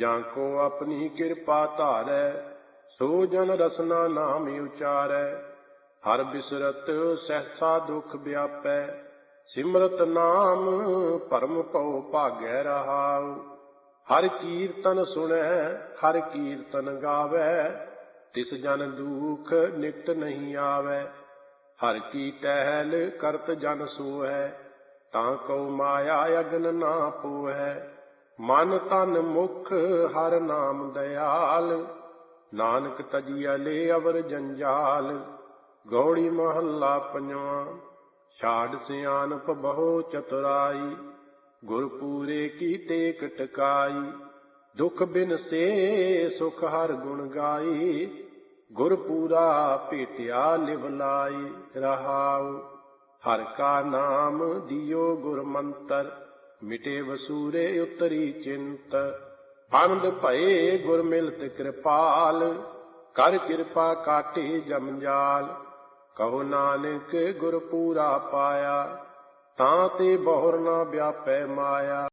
ਜਾਂ ਕੋ ਆਪਣੀ ਕਿਰਪਾ ਧਾਰੈ, ਸੋ ਜਨ ਰਸਨਾ ਨਾਮ ਉਚਾਰੈ। ਹਰ ਬਿਸਰਤ ਸਹਿਸਾ ਦੁਖ ਵਿਆਪੈ, ਸਿਮਰਤ ਨਾਮ ਪਰਮ ਪਉ ਭਾਗੈ ਰਹਾਉ। ਹਰ ਕੀਰਤਨ ਸੁਣੈ, ਹਰ ਕੀਰਤਨ ਗਾਵੈ, ਤਿਸ ਜਨ ਦੁਖ ਨਿਕਟ ਨਹੀਂ ਆਵੈ। ਹਰ ਕੀ ਟਹਿਲ ਕਰਤ ਜਨ ਸੋਹੈ, ਤਾਂ ਕਉ ਮਾਇਆ ਅਗਨ ਨਾ ਪੋਹੈ। ਮਨ ਤਨ ਮੁਖ ਹਰ ਨਾਮ ਦਿਆਲ। ਨਾਨਕ ਤਜੀਆ ਲੈ ਅਵਰ ਜੰਜਾਲ। ਗੌੜੀ ਮਹੱਲਾ ਪੰਜਵਾਂ। ਛਾੜ ਸਿਆਨਪ ਬਹੁ ਚਤੁਰਾਈ। ਗੁਰ ਪੂਰੇ ਕੀ ਟੇਕ ਦੁਖ ਬਿਨ ਸੇ ਸੁਖ ਹਰ ਗੁਣ ਗਾਈ। ਗੁਰ ਪੂਰਾ ਭੇਟਿਆ ਲਿਵ ਲਾਈ ਰਹਾਉ। ਹਰ ਕਾ ਨਾਮ ਦਿਓ ਗੁਰ ਮੰਤਰ ਮਿਟੇ ਵਸੂਰੇ ਉਤਰੀ ਚਿੰਤ। ਆਨੰਦ ਭਏ ਗੁਰ ਮਿਲਤ ਕਿਰਪਾਲ, ਕਰ ਕਿਰਪਾ ਕਾਟੇ ਜਮਜਾਲ ਕਹੋ ਨਾਨਕ ਗੁਰ ਪੂਰਾ ਪਾਇਆ, ਤਾਂ ਤੇ ਬਹੁਰ ਨਾ ਵਿਆਪੈ ਮਾਇਆ।